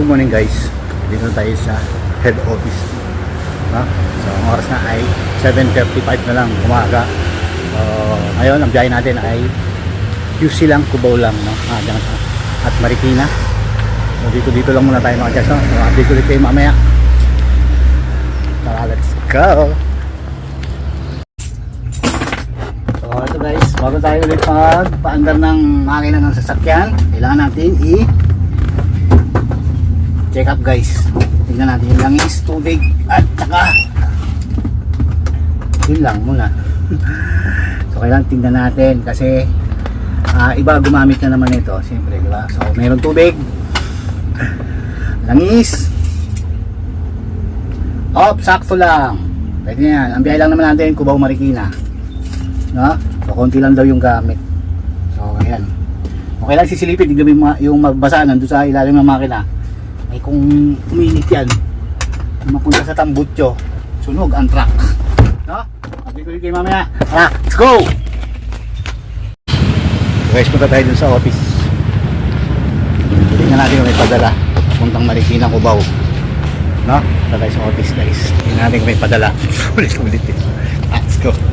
Good morning guys. Dito tayo sa head office. No? So, ang oras na ay 7.35 na lang umaga. So, ngayon, ang biyahe natin ay QC lang, Cubao lang. No? Ah, dyan at Marikina. So, dito dito lang muna tayo mga guys. No? So, update ulit kayo mamaya. Tara, let's go! So, ito guys, bago tayo ulit magpaandar ng makina ng sasakyan, kailangan natin i- check up guys. Tingnan natin. Yung langis, tubig at saka yun lang muna. So kailangan tingnan natin kasi ah, iba gumamit na naman ito. Siyempre di ba? So mayroong tubig. Langis. Op sakto lang. Pwede yan. Ang lang naman natin Cubao Marikina. No? so konti lang daw yung gamit. So ayan. Okay lang sisilipin. Yung, yung magbasa nandun sa ilalim ng makina ay kung uminit yan mapunta sa tambutso sunog ang truck. No? sabi ko kayo mamaya. Tara let's go! Guys punta tayo dun sa office. Tingnan natin kung may padala. Puntang Marikina Cubao. No? punta tayo sa office guys. Tingnan natin kung may padala. Ulit ulit eh. Let's go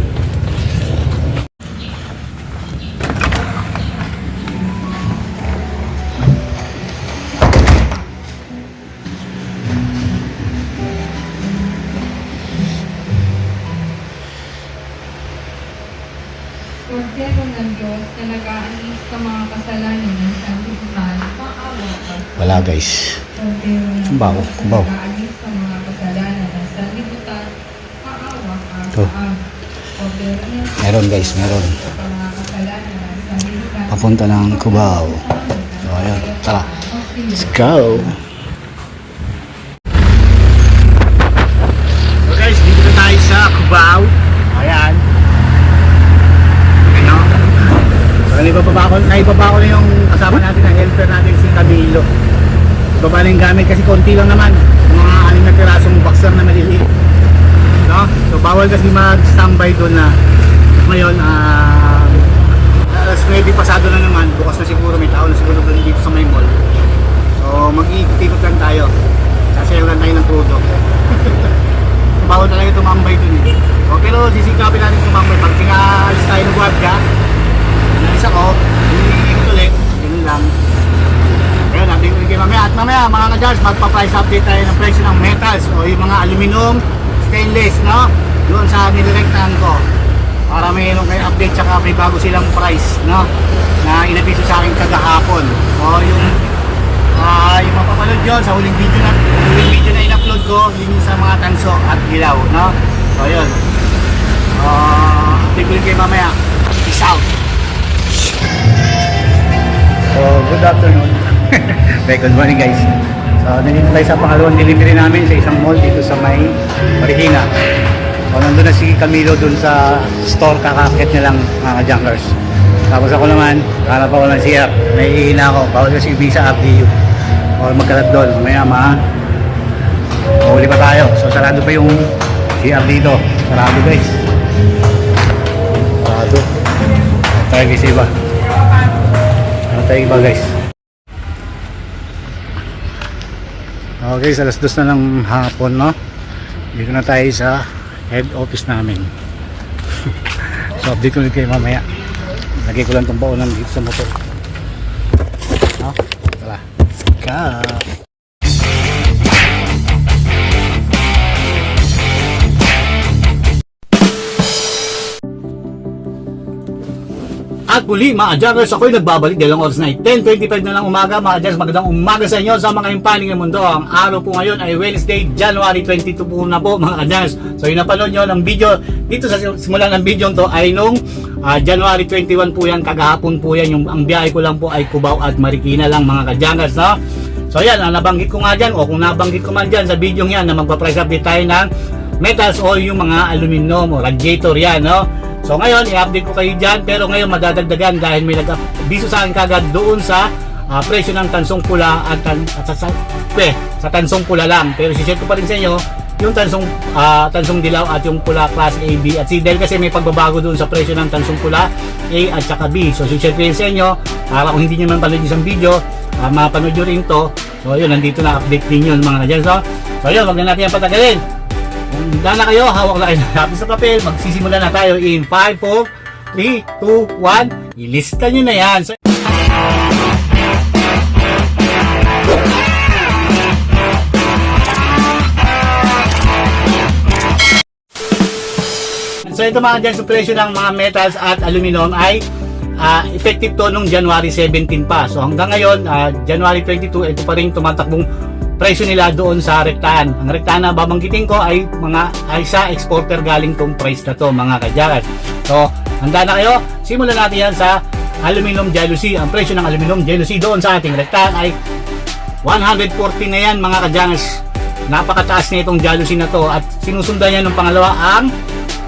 na nag-aalis sa mga kasalanan ng sanlibutan, maawa ka. wala guys na nag-aalis sa mga kasalanan ng sanlibutan, maawa ka. Ito. Ah, Meron, guys, meron. papunta ng Cubao so ayun tara let's go So guys, dito na tayo sa Cubao. Ayan. Ano? So, naibaba ko, naibaba ko na yung kasama natin na helper natin si Camilo. Ibaba na yung gamit kasi konti lang naman. Mga anim na pirasong boxer na maliliit. No? So, bawal kasi mag-standby doon na ngayon, ah, alas 9 pasado na naman. Bukas na siguro, may tao na siguro doon dito sa may mall. So, mag-iikot lang tayo. Sasayaw lang tayo ng crudo. bawal talaga tumambay dun eh. O, pero sisikapin natin tumambay. Pag pinaalis tayo ng guardia, ako, iikot ulit, ganun lang. Kaya natin kayo mamaya. At mamaya, mga ka-jars, magpa-price update tayo ng presyo ng metals o yung mga aluminum, stainless, no? Doon sa nidirektahan ko. Para mayroon kayo update tsaka may bago silang price, no? Na inabiso sa akin kagahapon. O yung Ah, yung mapapanood yun sa huling video na huling video na in-upload ko, yun sa mga tanso at dilaw, no? So, yun. Ah, update ko mamaya. Peace out. So, good afternoon. Very good morning guys. So, nandito tayo sa pangalawang delivery namin sa isang mall dito sa may Marikina. So, nandun na si Camilo dun sa store, kakakit niya lang mga junkers. Tapos ako naman, hanap ako ng CR. Naiihina ako, bawal kasi visa RDU. O magkalat doon, mamaya ma Mahuli pa tayo. So, sarado pa yung CR dito. Sarado guys. Sarado. Tayo guys iba. Tayo iba guys? Okay, sa alas dos na ng hapon, no? Dito na tayo sa head office namin. so, update ko ulit kayo mamaya. Lagay ko lang itong baunan dito sa motor. No? Tara. Let's. At muli mga Adjusters, ako'y nagbabalik dalang oras na 10.25 na lang umaga. Mga Adjusters, magandang umaga sa inyo sa mga impaning ng mundo. Ang araw po ngayon ay Wednesday, January 22 po na po mga Adjusters. So yung napanood nyo ng video, dito sa simula ng video to ay nung ah, January 21 po yan, kagahapon po yan. Yung, ang biyahe ko lang po ay Cubao at Marikina lang mga Adjusters. No? So yan, ang nabanggit ko nga dyan, o kung nabanggit ko man dyan sa video yan na magpa-price update tayo ng metals o yung mga aluminum o radiator yan, no? So ngayon, i-update ko kayo dyan, pero ngayon madadagdagan dahil may nag-abiso sa akin kagad doon sa ah, presyo ng tansong pula at, tan at sa, sa, eh, sa tansong pula lang. Pero si-share ko pa rin sa inyo yung tansong ah, tansong dilaw at yung pula class A, B at C dahil kasi may pagbabago doon sa presyo ng tansong pula A at saka B. So si-share ko rin sa inyo para kung hindi nyo man pala isang video uh, mapanood nyo rin to. So yun, nandito na update din yun mga kadyan. So, so yun, wag na natin yan patagalin. Kung na kayo, hawak na kayo lapis sa papel, magsisimula na tayo in 5, 4, 3, 2, 1. Ilista nyo na yan. So, So ito mga dyan, sa presyo ng mga metals at aluminum ay ah, effective to nung January 17 pa. So hanggang ngayon, ah, January 22, ito pa rin tumatakbong presyo nila doon sa rektaan. Ang rektaan na babanggitin ko ay mga ay sa exporter galing tong price na to mga kadyakas. So handa na kayo? Simulan natin yan sa aluminum jealousy. Ang presyo ng aluminum jealousy doon sa ating rektaan ay 140 na yan mga kadyakas. Napakataas na itong jealousy na to at sinusundan niya ng pangalawa ang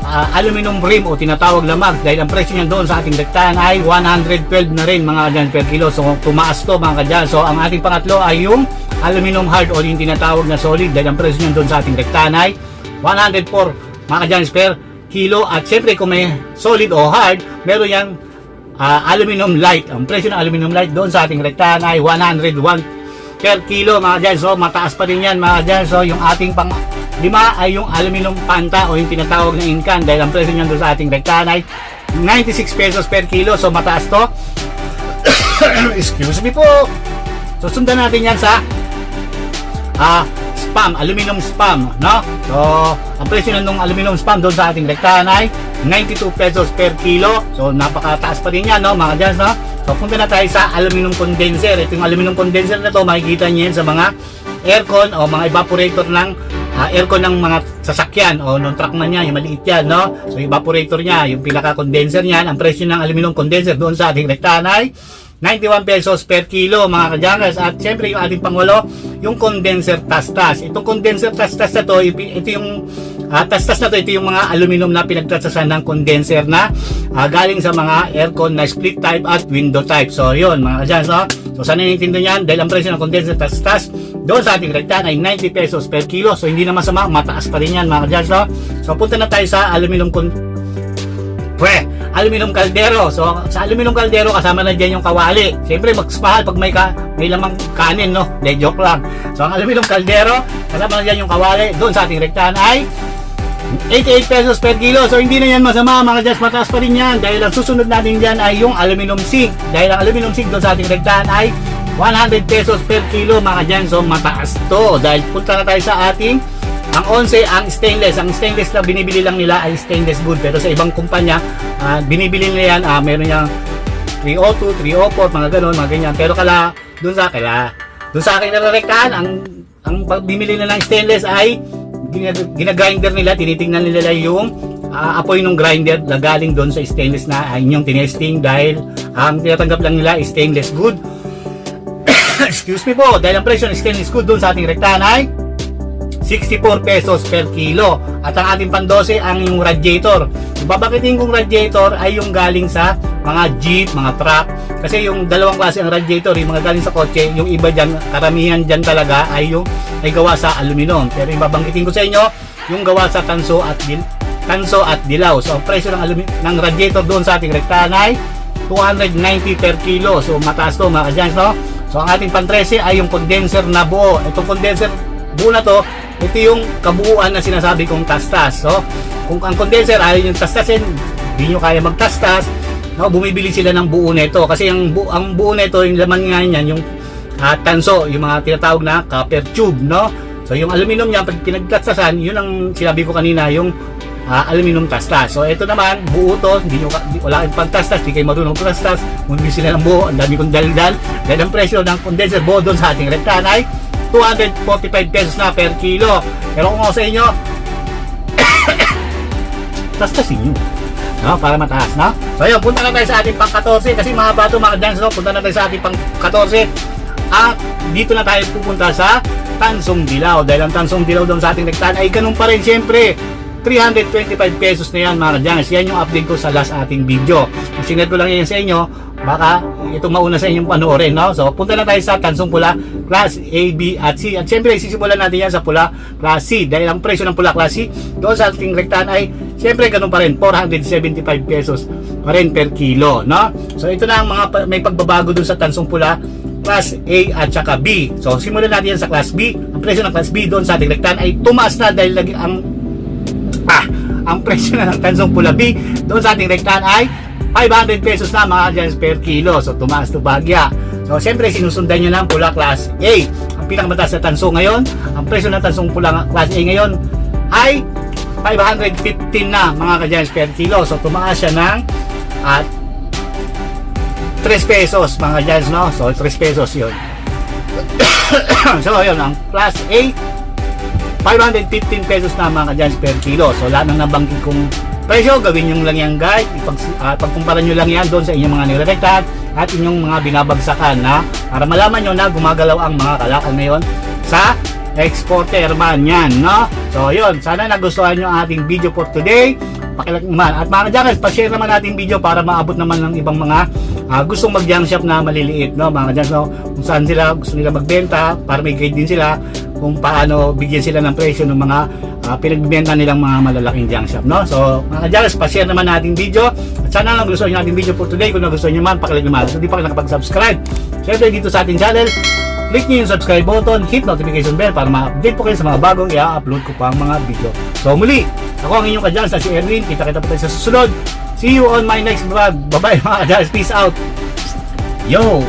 ah, aluminum rim o tinatawag lamag dahil ang presyo niya doon sa ating rektahan ay 112 na rin mga kadyan per kilo so tumaas to mga kadyan so ang ating pangatlo ay yung aluminum hard o yung tinatawag na solid dahil ang presyo niya doon sa ating rektahan ay 104 mga kadyan per kilo at syempre kung may solid o hard meron yang ah, aluminum light ang presyo ng aluminum light doon sa ating rektahan ay 101 per kilo mga dyan. So mataas pa rin yan mga dyan. So yung ating pang lima ay yung aluminum panta o yung tinatawag na incan dahil ang presyo niyan doon sa ating rektahan ay 96 pesos per kilo. So mataas to. Excuse me po. So sundan natin yan sa ah, spam, aluminum spam, no? So, ang presyo ng nung aluminum spam doon sa ating rektahan ay 92 pesos per kilo. So, napakataas pa rin yan, no, mga dyan, no? So, punta na tayo sa aluminum condenser. Ito yung aluminum condenser na to, makikita niyo yan sa mga aircon o mga evaporator ng ah, aircon ng mga sasakyan o nung truck man niya, yung maliit yan, no? So, evaporator niya, yung pinaka-condenser niyan, ang presyo ng aluminum condenser doon sa ating rektahan ay 91 pesos per kilo mga kadyangers at syempre yung ating pangwalo yung condenser tastas itong condenser tastas na to ito yung ah, tastas na to ito yung mga aluminum na pinagtatsasan ng condenser na ah, galing sa mga aircon na split type at window type so yun mga kadyangers no? so sana nintendo nyan dahil ang presyo ng condenser tastas doon sa ating rektahan ay 90 pesos per kilo so hindi na masama mataas pa rin yan mga kadyangers no? so punta na tayo sa aluminum con Pwe, aluminum kaldero. So, sa aluminum kaldero, kasama na dyan yung kawali. Siyempre, magspahal pag may, ka, may lamang kanin, no? De, joke lang. So, ang aluminum kaldero, kasama na dyan yung kawali. Doon sa ating rektahan ay 88 pesos per kilo. So, hindi na yan masama, mga just mataas pa rin yan. Dahil ang susunod natin dyan ay yung aluminum zinc. Dahil ang aluminum zinc doon sa ating rektahan ay 100 pesos per kilo, mga dyan. So, mataas to. Dahil punta na tayo sa ating ang 11 ang stainless. Ang stainless na binibili lang nila ay stainless good. Pero sa ibang kumpanya, ah, binibili nila yan, ah, meron yung 302, 304, mga ganun, mga ganyan. Pero kala, dun sa, kala, dun sa akin nararektahan, ang, ang bimili nila ng stainless ay gina- ginagrinder nila, tinitingnan nila yung ah, apoy ng grinder na galing doon sa stainless na ay inyong tinesting dahil ang tinatanggap lang nila stainless good. Excuse me po, dahil ang presyo ng stainless good doon sa ating rektahan ay 64 pesos per kilo. At ang ating pandose ang yung radiator. Yung babakitin kong radiator ay yung galing sa mga jeep, mga truck. Kasi yung dalawang klase ang radiator, yung mga galing sa kotse, yung iba dyan, karamihan dyan talaga ay yung ay gawa sa aluminum. Pero yung babangkitin ko sa inyo, yung gawa sa tanso at dil, tanso at dilaw. So ang presyo ng, alumi, ng radiator doon sa ating rektahan ay 290 per kilo. So mataas to mga kadyans, no? So ang ating pan 13 ay yung condenser na buo. Itong condenser buo na to, ito yung kabuuan na sinasabi kong tastas. So, kung ang condenser ayaw yung tastasin, hindi nyo kaya magtastas, no, bumibili sila ng buo nito. Kasi ang, bu ang buo nito, yung laman nga niyan, yung ah, tanso, yung mga tinatawag na copper tube, no? So, yung aluminum niya, pag pinagtastasan, yun ang sinabi ko kanina, yung ah, aluminum tastas. So, ito naman, buo to, hindi nyo, wala kayong pagtastas, hindi kayo marunong tastas, bumibili sila ng buo, ang dami kong daldal, dahil ang presyo ng condenser buo doon sa ating rektahan ay 245 pesos na per kilo. Pero kung ako sa inyo, tastasin nyo. No, para mataas, no? So yun, punta na tayo sa ating pang 14 kasi mahaba ito mga dance, no? Punta na tayo sa ating pang 14 at dito na tayo pupunta sa Tansong Dilaw dahil ang Tansong Dilaw doon sa ating rektahan ay ganun pa rin syempre 325 pesos na yan mga kadyanas. Yan yung update ko sa last ating video. Sinare ko lang yan sa inyo, baka ito mauna sa inyong panoorin, no? So, punta na tayo sa Tansong Pula, Class A, B, at C. At syempre, sisimulan natin yan sa Pula, Class C. Dahil ang presyo ng Pula, Class C, doon sa ating rektahan ay, syempre, ganun pa rin, 475 pesos pa rin per kilo, no? So, ito na ang mga may pagbabago doon sa Tansong Pula, Class A at saka B. So, simulan natin yan sa Class B. Ang presyo ng Class B doon sa ating rektan ay tumaas na dahil lagi ang ang presyo na ng tansong pula B doon sa ating rektan ay 500 pesos na mga dyan per kilo. So, tumaas to bagya. So, siyempre, sinusundan nyo ng pula Class A. Ang pinakamataas na tanso ngayon, ang presyo ng tansong pula Class A ngayon ay 515 na mga kadyans per kilo. So, tumaas siya ng at 3 pesos mga kadyans, no? So, 3 pesos yun. so, yun, ang Class A 515 pesos na mga kadyans per kilo. So lahat ng nabanggit kong presyo, gawin nyo lang yan guys. Ipag, uh, pagkumpara nyo lang yan doon sa inyong mga nirerektahan at inyong mga binabagsakan na para malaman nyo na gumagalaw ang mga kalakal ngayon sa exporter man yan, no? So yun, sana nagustuhan nyo ang ating video for today. Pakilak naman. At mga kadyans, pa-share naman natin video para maabot naman ng ibang mga ah, gustong mag-junk shop na maliliit, no? Mga kadyans, no? Kung saan sila gusto nila magbenta para may guide din sila kung paano bigyan sila ng presyo ng mga uh, pinagbibenta nilang mga malalaking junk shop, no? So, mga kadyans, pa-share naman nating video. At sana nagustuhan nyo ating video for today. Kung nagustuhan nyo man, pakilike naman. So, di pa kayo nakapag-subscribe. Siyempre, dito sa ating channel, click nyo yung subscribe button, hit notification bell para ma-update po kayo sa mga bagong i-upload ko pang mga video. So, muli, ako ang inyong kadyans na si Erwin. Kita-kita po tayo sa susunod. See you on my next vlog. Bye-bye mga kadyans. Peace out. Yo!